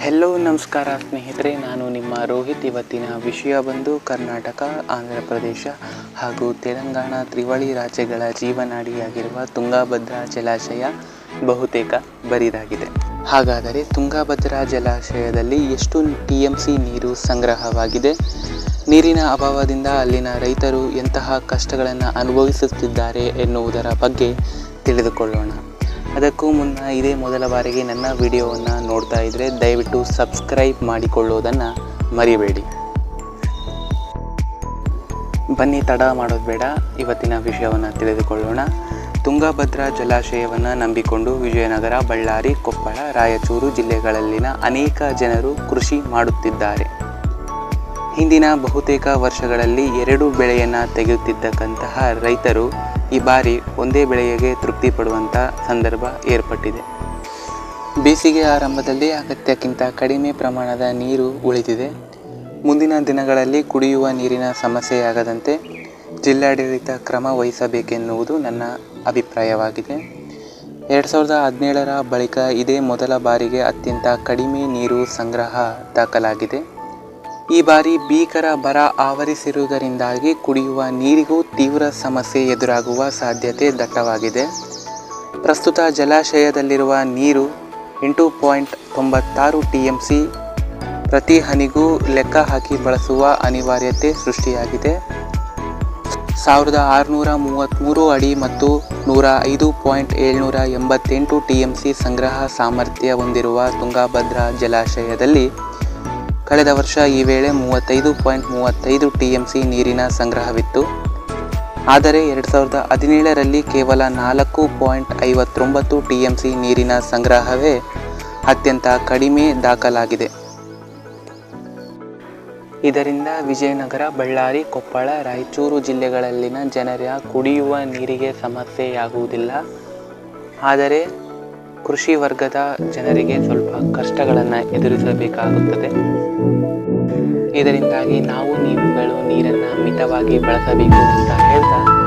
Hello ನಮಸ್ಕಾರ ಸ್ನೇಹಿತರೆ. ನಾನು ನಿಮ್ಮ ರೋಹಿತ್. ಇವತ್ತಿನ ವಿಷಯ ಬಂದು ಕರ್ನಾಟಕ, ಆಂಧ್ರ ಪ್ರದೇಶ ಹಾಗೂ ತೆಲಂಗಾಣ ತ್ರಿವಳಿ ರಾಜ್ಯಗಳ ಜೀವನಾಡಿಯಾಗಿರುವ ತುಂಗಭದ್ರಾ ಜಲಾಶಯ ಬಹುತೇಕ ಬರಿದಾಗಿದೆ. ಹಾಗಾದರೆ ತುಂಗಭದ್ರಾ ಜಲಾಶಯದಲ್ಲಿ ಎಷ್ಟು ಟಿ ಎಂ ಸಿ ನೀರು ಸಂಗ್ರಹವಾಗಿದೆ? ನೀರಿನ ಅಭಾವದಿಂದ ಅಲ್ಲಿನ ರೈತರು ಎಂತಹ ಕಷ್ಟಗಳನ್ನು ಅನುಭವಿಸುತ್ತಿದ್ದಾರೆ ಎನ್ನುವುದರ ಬಗ್ಗೆ ತಿಳಿದುಕೊಳ್ಳೋಣ. ಅದಕ್ಕೂ ಮುನ್ನ ಇದೇ ಮೊದಲ ಬಾರಿಗೆ ನನ್ನ ವಿಡಿಯೋವನ್ನು ನೋಡ್ತಾ ಇದ್ದರೆ ದಯವಿಟ್ಟು ಸಬ್ಸ್ಕ್ರೈಬ್ ಮಾಡಿಕೊಳ್ಳೋದನ್ನು ಮರಿಬೇಡಿ. ಬನ್ನಿ, ತಡ ಮಾಡೋದು ಬೇಡ. ಇವತ್ತಿನ ವಿಷಯವನ್ನು ತಿಳಿದುಕೊಳ್ಳೋಣ. ತುಂಗಭದ್ರಾ ಜಲಾಶಯವನ್ನು ನಂಬಿಕೊಂಡು ವಿಜಯನಗರ, ಬಳ್ಳಾರಿ, ಕೊಪ್ಪಳ, ರಾಯಚೂರು ಜಿಲ್ಲೆಗಳಲ್ಲಿನ ಅನೇಕ ಜನರು ಕೃಷಿ ಮಾಡುತ್ತಿದ್ದಾರೆ. ಹಿಂದಿನ ಬಹುತೇಕ ವರ್ಷಗಳಲ್ಲಿ ಎರಡು ಬೆಳೆಯನ್ನು ತೆಗೆಯುತ್ತಿದ್ದಕ್ಕಂತಹ ರೈತರು ಈ ಬಾರಿ ಒಂದೇ ಬೆಳೆಗೆ ತೃಪ್ತಿ ಪಡುವಂಥ ಸಂದರ್ಭ ಏರ್ಪಟ್ಟಿದೆ. ಬೇಸಿಗೆ ಆರಂಭದಲ್ಲಿ ಅಗತ್ಯಕ್ಕಿಂತ ಕಡಿಮೆ ಪ್ರಮಾಣದ ನೀರು ಉಳಿದಿದೆ. ಮುಂದಿನ ದಿನಗಳಲ್ಲಿ ಕುಡಿಯುವ ನೀರಿನ ಸಮಸ್ಯೆಯಾಗದಂತೆ ಜಿಲ್ಲಾಡಳಿತ ಕ್ರಮ ವಹಿಸಬೇಕೆನ್ನುವುದು ನನ್ನ ಅಭಿಪ್ರಾಯವಾಗಿದೆ. ಎರಡು ಸಾವಿರದ ಹದಿನೇಳರ ಬಳಿಕ ಇದೇ ಮೊದಲ ಬಾರಿಗೆ ಅತ್ಯಂತ ಕಡಿಮೆ ನೀರು ಸಂಗ್ರಹ ದಾಖಲಾಗಿದೆ. ಈ ಬಾರಿ ಭೀಕರ ಬರ ಆವರಿಸಿರುವುದರಿಂದಾಗಿ ಕುಡಿಯುವ ನೀರಿಗೂ ತೀವ್ರ ಸಮಸ್ಯೆ ಎದುರಾಗುವ ಸಾಧ್ಯತೆ ದಟ್ಟವಾಗಿದೆ. ಪ್ರಸ್ತುತ ಜಲಾಶಯದಲ್ಲಿರುವ ನೀರು ಎಂಟು ಪಾಯಿಂಟ್ ತೊಂಬತ್ತಾರು ಟಿ ಎಂ ಸಿ ಪ್ರತಿ ಹನಿಗೂ ಲೆಕ್ಕ ಹಾಕಿ ಬಳಸುವ ಅನಿವಾರ್ಯತೆ ಸೃಷ್ಟಿಯಾಗಿದೆ. ಸಾವಿರದ ಆರುನೂರ ಮೂವತ್ತ್ಮೂರು ಅಡಿ ಮತ್ತು ನೂರ ಐದು ಪಾಯಿಂಟ್ ಏಳ್ನೂರ ಎಂಬತ್ತೆಂಟು ಟಿ ಎಂ ಸಿ ಸಂಗ್ರಹ ಸಾಮರ್ಥ್ಯ ಹೊಂದಿರುವ ತುಂಗಭದ್ರಾ ಜಲಾಶಯದಲ್ಲಿ ಕಳೆದ ವರ್ಷ ಈ ವೇಳೆ ಮೂವತ್ತೈದು ಪಾಯಿಂಟ್ ಮೂವತ್ತೈದು ಟಿ ಎಂ ಸಿ ನೀರಿನ ಸಂಗ್ರಹವಿತ್ತು. ಆದರೆ ಎರಡು ಸಾವಿರದ ಹದಿನೇಳರಲ್ಲಿ ಕೇವಲ ನಾಲ್ಕು ಪಾಯಿಂಟ್ ಐವತ್ತೊಂಬತ್ತು ಟಿ ಎಂ ಸಿ ನೀರಿನ ಸಂಗ್ರಹವೇ ಅತ್ಯಂತ ಕಡಿಮೆ ದಾಖಲಾಗಿದೆ. ಇದರಿಂದ ವಿಜಯನಗರ, ಬಳ್ಳಾರಿ, ಕೊಪ್ಪಳ, ರಾಯಚೂರು ಜಿಲ್ಲೆಗಳಲ್ಲಿನ ಜನರ ಕುಡಿಯುವ ನೀರಿಗೆ ಸಮಸ್ಯೆಯಾಗುವುದಿಲ್ಲ. ಆದರೆ ಕೃಷಿ ವರ್ಗದ ಜನರಿಗೆ ಸ್ವಲ್ಪ ಕಷ್ಟಗಳನ್ನು ಎದುರಿಸಬೇಕಾಗುತ್ತದೆ. ಇದರಿಂದಾಗಿ ನಾವು ನೀವುಗಳು ನೀರನ್ನು ಮಿತವಾಗಿ ಬಳಸಬೇಕು ಅಂತ ಹೇಳ್ತಾ